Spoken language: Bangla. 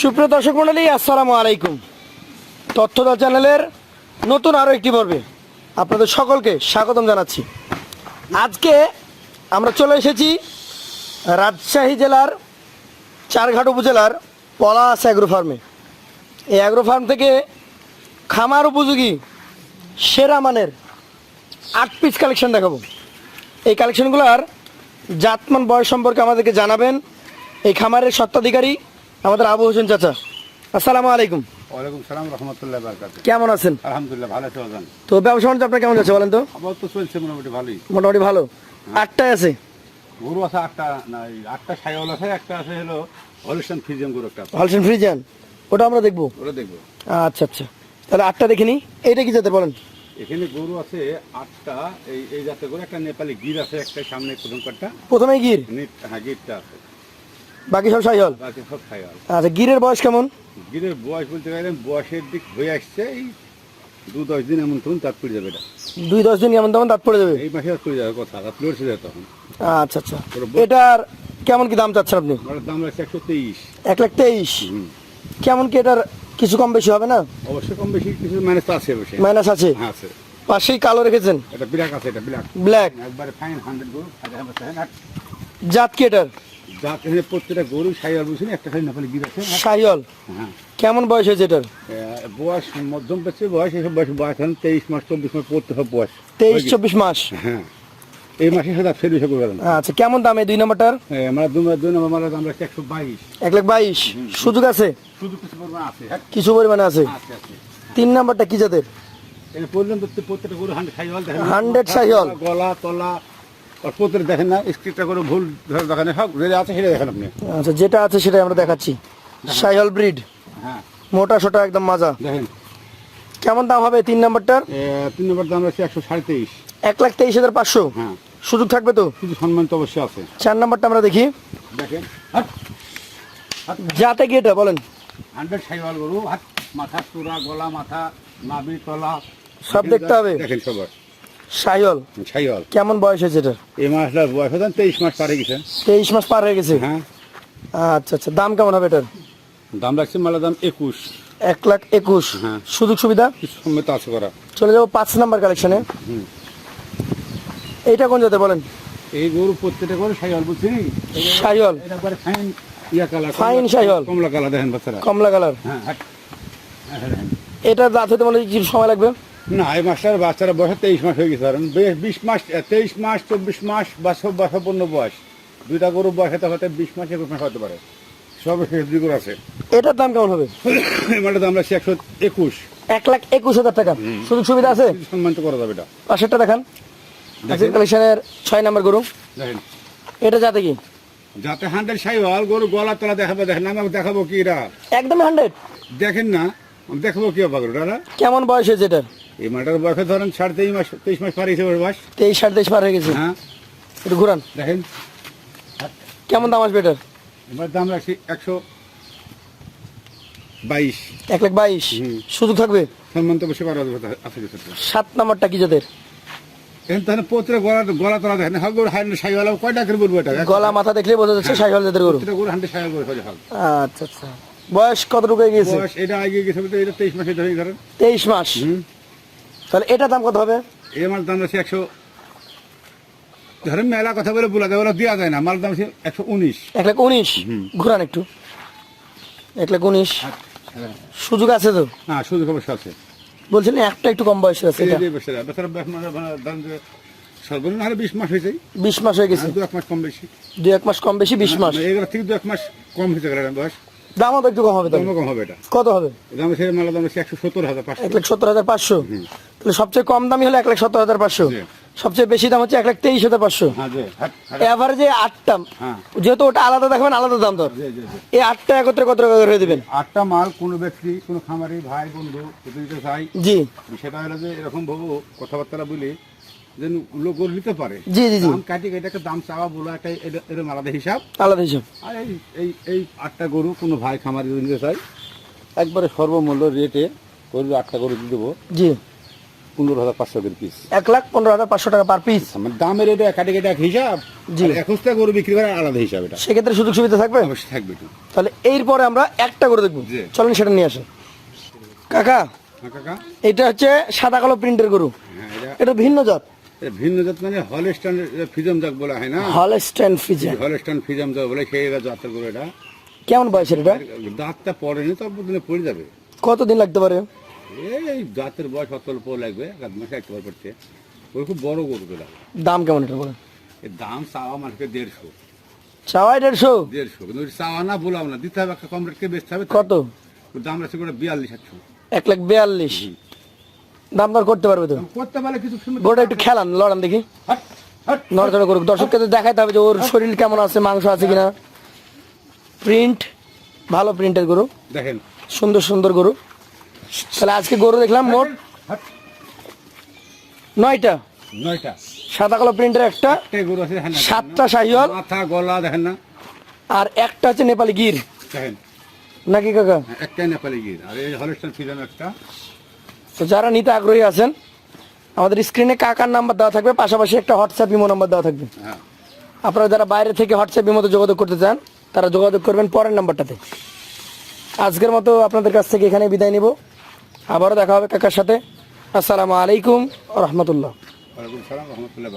সুপ্রিয় দর্শক মন্ডলী, আসসালামু আলাইকুম। তথ্যদা চ্যানেলের নতুন আরও একটি পর্বে আপনাদের সকলকে স্বাগতম জানাচ্ছি। আজকে আমরা চলে এসেছি রাজশাহী জেলার চারঘাট উপজেলার পলাশ অ্যাগ্রো ফার্মে এই অ্যাগ্রো ফার্ম থেকে খামার উপযোগী সেরা মানের আট পিস কালেকশন দেখাবো। এই কালেকশনগুলোর জাতমান বয়স সম্পর্কে আমাদেরকে জানাবেন। এই খামারের সত্ত্বাধিকারী আমাদের আবু হোসেন চাচা। আসসালামু আলাইকুম। ওয়ালাইকুম সালাম রহমতুল্লাহ বারকাত কেমন আছেন? আলহামদুলিল্লাহ ভালো আছো আজান তো ব্যবসা বাণিজ্য আপনার কেমন যাচ্ছে বলেন তো? আবার তো চলছে মোটামুটি ভালোই। মোটামুটি ভালো। আটটায় আছে? গরু আছে আটটা না আটটা সাইওয়াল আছে একটা আছে হলো হলিস্টান ফিজিয়াম গরু একটা হলসেন ফ্রিজান ওটা আমরা দেখব। ওটা দেখব। আচ্ছা আচ্ছা। তাহলে আটটা দেখিনি এইটা কি যাতে বলেন? এখানে গরু আছে আটটা এই এই জাতের গরু একটা নেপালি গির আছে একটা সামনে প্রথম কাটটা প্রথমে গির? হ্যাঁ গিরটা আছে। বাকি সব সাইহল? বাকি সব সাইওয়াল আচ্ছা গিরের বয়স কেমন? গিরের বয়স বলতে গেলে বয়সের দিক হয়ে আসছে এই দু দশ দিন এমন তখন দাঁত পড়ে যাবে এটা। দুই দশ দিন এমন তেমন দাঁত পড়ে যাবে? এই মাসে পড়ে যাবে কথা দাঁত লড়ছে যাবে তখন। আচ্ছা আচ্ছা। এটার কেমন কি দাম চাচ্ছেন আপনি? দাম রাখছে একশো তেইশ। এক লাখ তেইশ? কেমন কি এটার কিছু কম বেশি হবে না? অবশ্যই কম বেশি কিছু তো আছে অবশ্যই মাইনাস আছে? হ্যাঁ আছে। পাশেই কালো রেখেছেন? এটা ব্ল্যাক আছে এটা ব্ল্যাক ব্ল্যাক একবারে ফাইন হান্ড্রেড জাত কি এটার? জাত এখানে প্রত্যেকটা গরু সাইয়াল বুঝছেন একটা খালি নেপালি গির আছে। সাইহল হ্যাঁ। কেমন বয়স হয়েছে এটার? বয়স মধ্যম পেছে বয়স এসব বয়স বয়স এখন তেইশ মাস চব্বিশ মাস পড়তে হবে বয়স। তেইশ চব্বিশ মাস? হ্যাঁ। এই মাসে সাথে ফের বিষয় করবে না। আচ্ছা কেমন দাম এই দুই নম্বরটার? আমরা দুই নম্বর মালা আমরা একশো বাইশ। এক লাখ বাইশ? সুযোগ আছে? কিছু পরিমাণ আছে হ্যাঁ। কিছু পরিমাণে আছে? তিন নাম্বারটা কি জাতের? এটা পর্যন্ত প্রত্যেকটা গরু হান্ড্রেড সাইওয়াল দেখেন। 100 গলা তলা আর দেখেন না স্ক্রিপ্টটা করে ভুল ধরে দেখেন সব যেটা আছে সেটা দেখেন আপনি। আচ্ছা যেটা আছে সেটাই আমরা দেখাচ্ছি। সাইহল ব্রিড। হ্যাঁ। মোটা সোটা একদম মাজা। দেখেন। কেমন দাম হবে তিন নাম্বারটার? তিন নম্বর দাম আছে একশো সাড়ে তেইশ। এক লাখ তেইশ হাজার পাঁচশো। হ্যাঁ। সুযোগ থাকবে তো? কিছু সম্মান তো অবশ্যই আছে। চার নাম্বারটা আমরা দেখি। দেখেন। যাতে কি এটা বলেন। হান্ড্রেড সাইওয়াল গরু হাত মাথা চূড়া গলা মাথা নাভি তলা। সব দেখতে হবে। দেখেন সবার। সাইহল সাইওয়াল কেমন বয়স হয়েছে এটার? এই মাসটার বয়স হতেন তেইশ মাস পারে গেছে। তেইশ মাস পার হয়ে গেছে? হ্যাঁ। আচ্ছা আচ্ছা। দাম কেমন হবে এটার? দাম রাখছে মালা দাম একুশ। এক লাখ একুশ। হ্যাঁ। সুযোগ সুবিধা? সম্মত আছে করা চলে যাব পাঁচ নাম্বার কালেকশনে। এইটা কোন জাতে বলেন? এই গরু প্রত্যেকটা গরু সাইওয়াল বুঝছি। এটা ফাইন ইয়া কালার ফাইন সাইওয়াল। কমলা কালার দেখেন বাচ্চারা। কমলা কালার হ্যাঁ হ্যাঁ, হ্যাঁ, হ্যাঁ। এটা দাঁত হতে মনে হয় কি সময় লাগবে? না এই মাসটার বাচ্চারা বয়স তেইশ মাস হয়ে গেছে আর। বেশ বিশ মাস তেইশ মাস চব্বিশ মাস বা বাসাপন্ন বয়স। দুইটা গরু বয়স হতে হতে বিশ মাস একুশ মাস হতে পারে। সব শেষ দুই গরু আছে। এটার দাম কেমন হবে? এবারে দাম রাখছি একশো একুশ। এক লাখ একুশ হাজার টাকা। সুযোগ সুবিধা আছে? সম্মানিত করা যাবে এটা। পাশেরটা দেখান। আজকের কালেকশনের ছয় নাম্বার গরু। দেখেন। এটা যাতে কি? যাতে হান্ড্রেড সাইওয়াল গরু গলা তলা দেখাবো দেখেন আমাকে দেখাবো কি এরা একদমই হান্ড্রেড? দেখেন না আমি দেখাবো কি হবে গরুটা কেমন বয়স হয়েছে এটার? এই মাটার বয়সে ধরেন সাড়ে তেইশ মাস তেইশ মাস পার হিসেবে বয়স। তেইশ সাড়ে তেইশ পার হয়ে গেছে। হ্যাঁ। একটু ঘুরান। দেখেন। কেমন দাম আসবে এটার? এবার দাম রাখছি একশো বাইশ। এক লাখ বাইশ। সুযোগ থাকবে? সম্মান তো বসে পারা আছে সাত নাম্বারটা কি জাতের? এখন তাহলে পোত্রে গলা গলা তলা দেখেন। হাল গরু হান্ড্রেড সাইওয়ালা কয়টা করে বলব এটা? গলা মাথা দেখলে বোঝা যাচ্ছে সাইহল জাতের গরু। প্রত্যেকটা গরু হান্ড্রেড সাইওয়াল করে হাল আচ্ছা আচ্ছা। বয়স কতটুকু হয়ে গিয়েছে? বয়স এটা আগে গেছে বলতে এটা তেইশ মাসে ধরে ধরেন। তেইশ মাস। হুম। তাহলে এটা দাম কত হবে? এই মাল দাম আছে একশো ধরেন মেলা কথা বলে বলা যায় ওরা দেওয়া যায় না মাল দাম আছে একশো উনিশ। এক লাখ উনিশ? ঘুরান একটু। এক লাখ উনিশ। সুযোগ আছে তো? হ্যাঁ শুধু অবশ্য আছে। বলছিলেন একটা একটু কম বয়সের আছে এটা। মানে মানে দাম সর্বনিম্ন হারে বিশ মাস হয়েছে। বিশ মাস হয়ে গেছে। দু এক মাস কম বেশি। দুই এক মাস কম বেশি বিশ মাস। এগুলো থেকে দু এক মাস কম হয়েছে গেলে বয়স। দামও তো একটু কম হবে দামও কম হবে এটা। কত হবে? দাম আছে মালা দাম আছে একশো সত্তর হাজার পাঁচশো। এক লাখ সত্তর হাজার পাঁচশো। সবচেয়ে কম দামি হলো এক লাখ সত্তর হাজার পাঁচশো। সবচেয়ে বেশি দাম হচ্ছে এক লাখ তেইশ হাজার পাঁচশো। হ্যাঁ যে হাট হাট এভারেজে আটটা হ্যাঁ। যেহেতু ওটা আলাদা দেখবেন আলাদা দাম দর এই আটটা একত্রে কত টাকা করে দেবেন? আটটা মাল কোনো ব্যক্তি কোনো খামারি ভাই বন্ধু দিতে চাই জি। সেটা হলো যে এরকম ভাবো কথাবার্তা বলি যে লোক নিতে পারে। জি, জি, জি। দাম কাটি একটা দাম চাওয়া বলো একটা এরকম আলাদা হিসাব। আলাদা হিসাব। আর এই এই এই আটটা গরু কোনো ভাই খামারি যদি নিতে চাই একবারে সর্বমূল্য রেটে গরু আটটা গরু দিয়ে দেবো। জি। পনেরো হাজার পাঁচশো করে পিস এক লাখ পনেরো হাজার পাঁচশো টাকা পার পিস আমার দামের এটা কাটে কেটে এক হিসাব। জি। আর একুশটা গরু বিক্রি করে আলাদা হিসাব এটা। সেক্ষেত্রে সুযোগ সুবিধা থাকবে? অবশ্যই থাকবে তাহলে এরপরে আমরা একটা করে দেখব। চলেন সেটা নিয়ে আসেন কাকা হ্যাঁ কাকা। এটা হচ্ছে সাদা কালো প্রিন্টের গরু। হ্যাঁ এটা এটা ভিন্ন জাত। ভিন্ন জাত মানে হলস্টান ফিজম জাত বলা হয় না? হলস্টেন ফিজে হলস্টান ফিজম জাত বলে সেই জাতের গরু এটা। কেমন বয়সের এটা? দাঁতটা পড়েনি তো দিনে পড়ে যাবে। কতদিন লাগতে পারে? এই দাঁতের বয়স অল্প লাগবে এক মাসে একবার পড়ছে। ওই খুব বড় গরু তোলা দাম। কেমন এটা বলেন? এর দাম চাওয়া মানুষকে দেড়শো। চাওয়াই দেড়শো? দেড়শো কিন্তু ওই চাওয়া না বলাম না দিতে হবে একটা কম রেটকে বেচতে হবে কত? ওর দাম রাখছে করে বিয়াল্লিশ একশো। এক লাখ বিয়াল্লিশ। দাম দর করতে পারবে তো? করতে পারলে কিছু গোটা একটু খেলান লড়ান দেখি। নড়াচড়া করুক। দর্শককে তো দেখাইতে হবে যে ওর শরীর কেমন আছে মাংস আছে কিনা। প্রিন্ট ভালো প্রিন্টের গরু। দেখেন। সুন্দর সুন্দর গরু। তাহলে আজকে গরু দেখলাম মোট নয়টা। নয়টা। সাদা কালো প্রিন্টের একটা গরু আছে সাতটা শাহিওয়াল মাথা গলা দেখেন না। আর একটা হচ্ছে নেপালি গির। দেখেন। নাকি কাকা? হ্যাঁ, একটাই নেপালি গির। আর এই হলস্টান ফিজম একটা। তো যারা নিতে আগ্রহী আছেন আমাদের স্ক্রিনে কাকার নাম্বার দেওয়া থাকবে পাশাপাশি একটা হোয়াটসঅ্যাপ ইমো নাম্বার দেওয়া থাকবে। হ্যাঁ। আপনারা যারা বাইরে থেকে হোয়াটসঅ্যাপ ইমোতে যোগাযোগ করতে চান তারা যোগাযোগ করবেন পরের নাম্বারটাতে আজকের মতো আপনাদের কাছ থেকে এখানে বিদায় নিব। আবারও দেখা হবে কাকার সাথে। আসসালামু আলাইকুম রহমতুল্লাহ। রহমতুল্লাহ